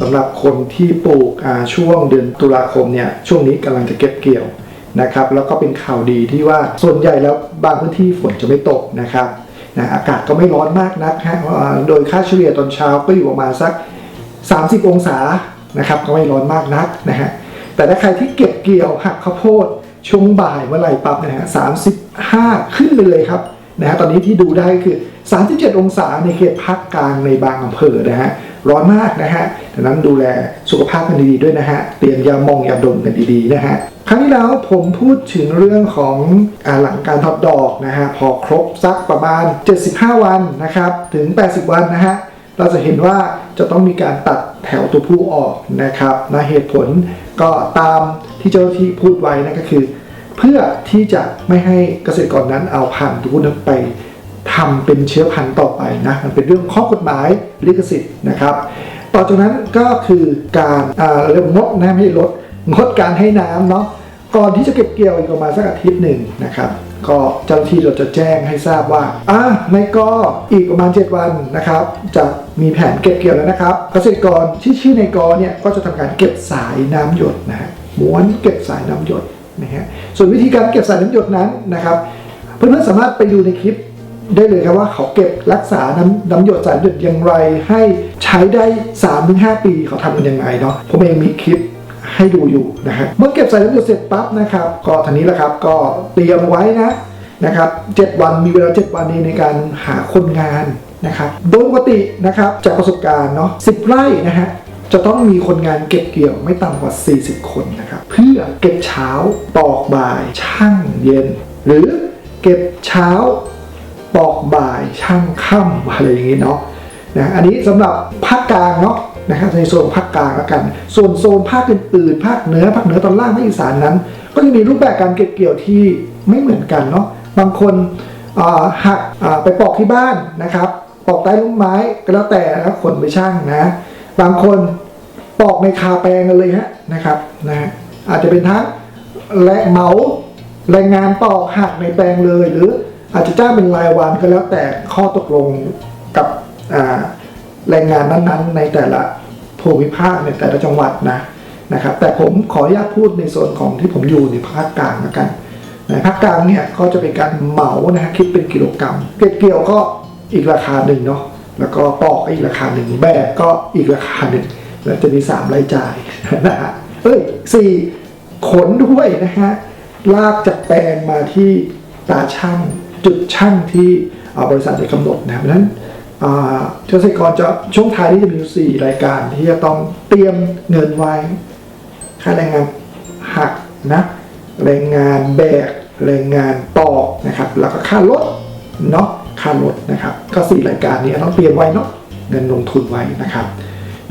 สำหรับคนที่ปลูกช่วงเดือนตุลาคมเนี่ยช่วงนี้กำลังจะเก็บเกี่ยวนะครับแล้วก็เป็นข่าวดีที่ว่าส่วนใหญ่แล้วบางพื้นที่ฝนจะไม่ตกนะครับนะอากาศก็ไม่ร้อนมากนักฮะโดยค่าเฉลี่ยตอนเช้าก็อยู่ประมาณสัก 30 องศานะครับก็ไม่ร้อนมากนักนะฮะแต่ถ้าใครที่เก็บเกี่ยวหักข้าวโพดช่วงบ่ายเมื่อไหร่ปั๊บนะฮะ35ขึ้นเลยครับนะฮะตอนนี้ที่ดูได้คือ 37 องศาในเขตภาคกลางในบางอำเภอนะฮะ ร้อนมากนะฮะดังนั้นดูแลสุขภาพกันดีๆด้วยนะฮะ เตรียมยามองยาดมกันดีๆนะฮะ ครั้งที่แล้วผมพูดถึงเรื่องของอหลังการทอดดอกนะฮะ พอครบสักประมาณ 75 วันนะครับ ถึง 80 วันนะฮะ เราจะเห็นว่าจะต้องมีการตัดแถวตัวผู้ออกนะครับนะเหตุผลก็ตามที่เจ้าหน้าที่พูดไว้นั่นก็คือ เพื่อที่จะไม่ให้เกษตรกรนั้นเอาพันตัวผู้นั้นไป ทำเป็นเชื้อพันธุ์ต่อไปนะมันเป็นเรื่องข้อกฎหมายลิขสิทธิ์นะครับ ต่อจากนั้นก็คือการอ่าเรื่องงดนะไม่ใช่ลดงดการให้น้ำเนาะก่อนที่จะเก็บเกี่ยวอีกประมาณสักอาทิตย์หนึ่งนะครับก็เจ้าหน้าที่เราจะแจ้งให้ทราบว่าอะในก็อีกประมาณ 7 วันนะครับ จะมีแผนเก็บเกี่ยวแล้วนะครับ เกษตรกรที่ชื่อในกอเนี่ยก็จะทำการเก็บสายน้ำหยดนะฮะม้วนเก็บสายน้ำหยดนะฮะส่วนวิธีการเก็บสายน้ำหยดนั้นนะครับ เพื่อนๆสามารถไปดูในคลิป ได้เลยครับว่าเขาเก็บรักษาน้ำน้ำหยดสายหยดอย่างไร ให้ใช้ได้ 3-5 ปีเขาทำกันยังไงเนาะผมเองมีคลิปให้ดูอยู่นะฮะเมื่อเก็บใส่น้ำหยดเสร็จปั๊บนะครับ ก็ทันนี้แหละครับก็เตรียมไว้นะนะครับ7วันมีเวลา 7 วันนี้ในการหาคนงานนะครับโดยปกตินะครับจากประสบการณ์เนาะ10 ไร่นะฮะจะต้องมีคนงานเก็บเกี่ยวไม่ต่ำกว่า 40 คนนะครับเพื่อเก็บเช้าตอกบ่ายช่างเย็น หรือเก็บเช้า ปอกบ่ายช่างค่ำอะไรอย่างนี้เนาะนะอันนี้สำหรับภาคกลางเนาะนะครับในโซนภาคกลางแล้วกัน ส่วนโซนภาคอื่นๆภาคเหนือภาคเหนือตอนล่างภาคอีสานนั้น ก็จะมีรูปแบบการเก็บเกี่ยวที่ไม่เหมือนกันเนาะบางคนหักไปปอกที่บ้านนะครับปอกใต้ร่มไม้ก็แล้วแต่นะครับคนไปช่างนะบางคนปอกในคาแปลงกันเลยฮะนะครับนะฮะอาจจะเป็นทั้งและเหมาแรงงานปอกหักในแปลงเลยหรือ อาจจะจ้างเป็นรายวันก็แล้วแต่ข้อตกลงกับแรงงานนั้นๆ ในแต่ละภูมิภาคในแต่ละจังหวัดนะนะครับ แต่ผมขออนุญาตพูดในส่วนของที่ผมอยู่ในภาคกลางแล้วกันในภาคกลางเนี่ยก็จะเป็นการเหมานะฮะคิดเป็นกิโลกรัมเก็บเกี่ยวก็อีกราคาหนึ่งเนาะแล้วก็ปอกอีกราคาหนึ่งแบกก็อีกราคาหนึ่งแล้วจะมีสามรายจ่ายนะฮะเอ้ยสี่ขนด้วยนะฮะลากจากแปลงมาที่ตาช่าง จุดช่างที่บริษัทได้กำหนดนะครับเพราะนั้นเกษตรกรจะช่วงท้ายนี้จะมีอยู่สี่รายการที่จะต้องเตรียมเงินไว้ ค่าแรงงานหักนะแรงงานแบกแรงงานปอกนะครับ แล้วก็ค่ารถเนาะค่ารถนะครับ ก็สี่รายการนี้ต้องเตรียมไว้เนาะเงินลงทุนไว้นะครับ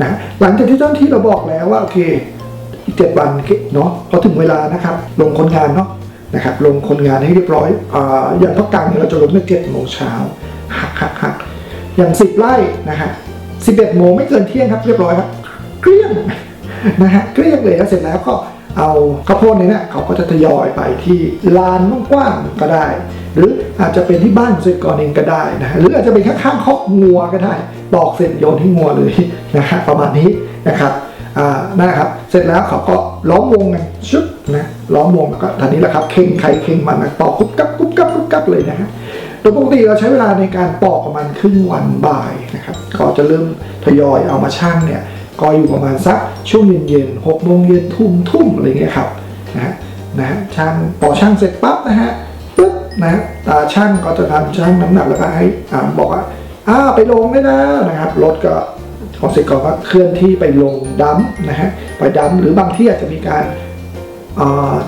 นะหลังจากที่เจ้าหน้าที่เราบอกแล้วว่าโอเคอีกเจ็ดวันเนาะพอถึงเวลานะครับ ลงคนงานเนาะ นะครับลงคนงานให้เรียบร้อยออย่างพักกลางเนี่ยเราจะลงเมื่อเจ็ดโมงเช้าหักหักหักอย่างสิบไร่นะฮะสิบเอ็ดโมงไม่เกินเที่ยงครับเรียบร้อยครับเกลี้ยงนะฮะเกลี้ยงเลยแล้วเสร็จแล้วก็เอาข้าวโพดเนี่ยเขาก็จะทยอยไปที่ลานกว้างๆก็ได้ หรืออาจจะเป็นที่บ้านเกษตรกรเองก็ได้นะหรืออาจจะเป็นข้างๆคอกงัวก็ได้ปอกเสร็จโยนให้งัวเลยนะฮะประมาณนี้นะครับอ่านะครับ เสร็จแล้วเขาก็ล้อมวงกันชึบ นะล้อมวงแล้วก็ทีนี้แหละครับเข่งใครเข่งมันนะปอกกุ๊บกับกุ๊บกับกุ๊บกับเลยนะฮะโดยปกติเราใช้เวลาในการปอกประมาณครึ่งวันบ่ายนะครับก็จะเริ่มทยอยเอามาชั่งเนี่ยก็อยู่ประมาณสักช่วงเย็นๆหกโมงเย็นทุ่มทุ่มอะไรเงี้ยครับนะฮะนะฮะช่างปอกช่างเสร็จปั๊บนะฮะปึ๊บนะฮะตาช่างก็จะทำช่างน้ำหนักแล้วก็ให้อ่าบอกว่าอ้าไปลงได้แล้นะครับรถก็ของเสร็จก่อนก็เคลื่อนที่ไปลงดัมนะฮะไปดัมหรือบางที่อาจจะมีการ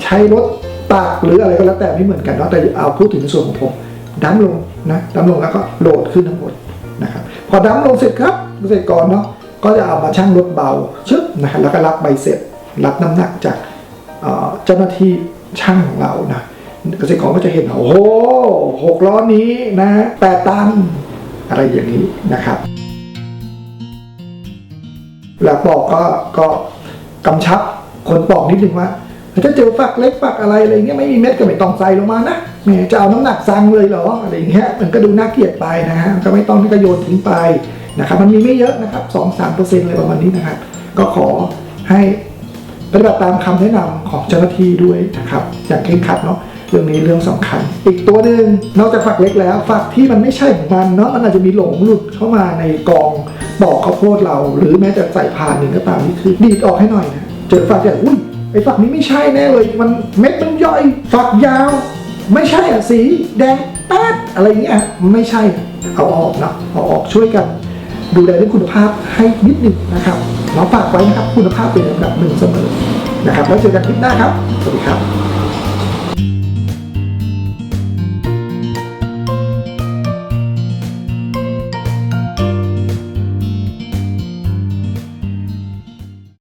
ใช้รถตักหรืออะไรก็แล้วแต่ไม่เหมือนกันเนาะแต่เอาพูดถึงในส่วนของผมดั้มลงนะดั้มลงแล้วก็โหลดขึ้นทั้งหมดนะครับพอดั้มลงเสร็จครับเกษตรกรเนาะก็จะเอามาชั่งรถเบาชึบนะแล้วก็รับใบเสร็จ รับน้ำหนักจากเจ้าหน้าที่ช่างของเรานะเกษตรกรก็จะเห็นโอ้โหหกล้อนี้นะฮะแปดตันอะไรอย่างนี้นะครับ แล้วปอกก็ก็กำชับคนปอกนิดนึงว่า ถ้าเจอฝักเล็กฝักอะไรอะไรเงี้ยไม่มีเม็ดก็ไม่ต้องใส่ลงมานะแหมจะเอาน้ำหนักซังเลยเหรออะไรเงี้ยมันก็ดูน่าเกลียดไปนะฮะก็ไม่ต้องก็โยนทิ้งไปนะครับมันมีไม่เยอะนะครับสองสามเปอร์เซ็นต์อะไรประมาณนี้นะครับ ก็ขอให้ปฏิบัติตามคำแนะนำของเจ้าหน้าที่ด้วยนะครับอย่างเคร่งครัดเนาะเรื่องนี้เรื่องสำคัญ อีกตัวหนึ่งนอกจากฝักเล็กแล้วฝักที่มันไม่ใช่ของมันเนาะมันอาจจะมีหลงหลุดเข้ามาในกองปอกข้าวโพดเรา หรือแม้แต่ใส่พานหนึ่งก็ตามนี่คือดีดออกให้หน่อยนะเจอฝักใหญ่อุ้ย ไอ้ฝักนี้ไม่ใช่แน่เลย มันเม็ดมันย่อย ฝักยาว ไม่ใช่อะสีแดงแป๊ดอะไรเงี้ยไม่ใช่เอาออกนะเอาออกช่วยกัน ดูแลเรื่องคุณภาพให้นิดหนึ่งนะครับเราฝากไว้นะครับคุณภาพเป็นลำดับหนึ่งเสมอนะครับแล้วเจอกันคลิปหน้าครับ สวัสดีครับ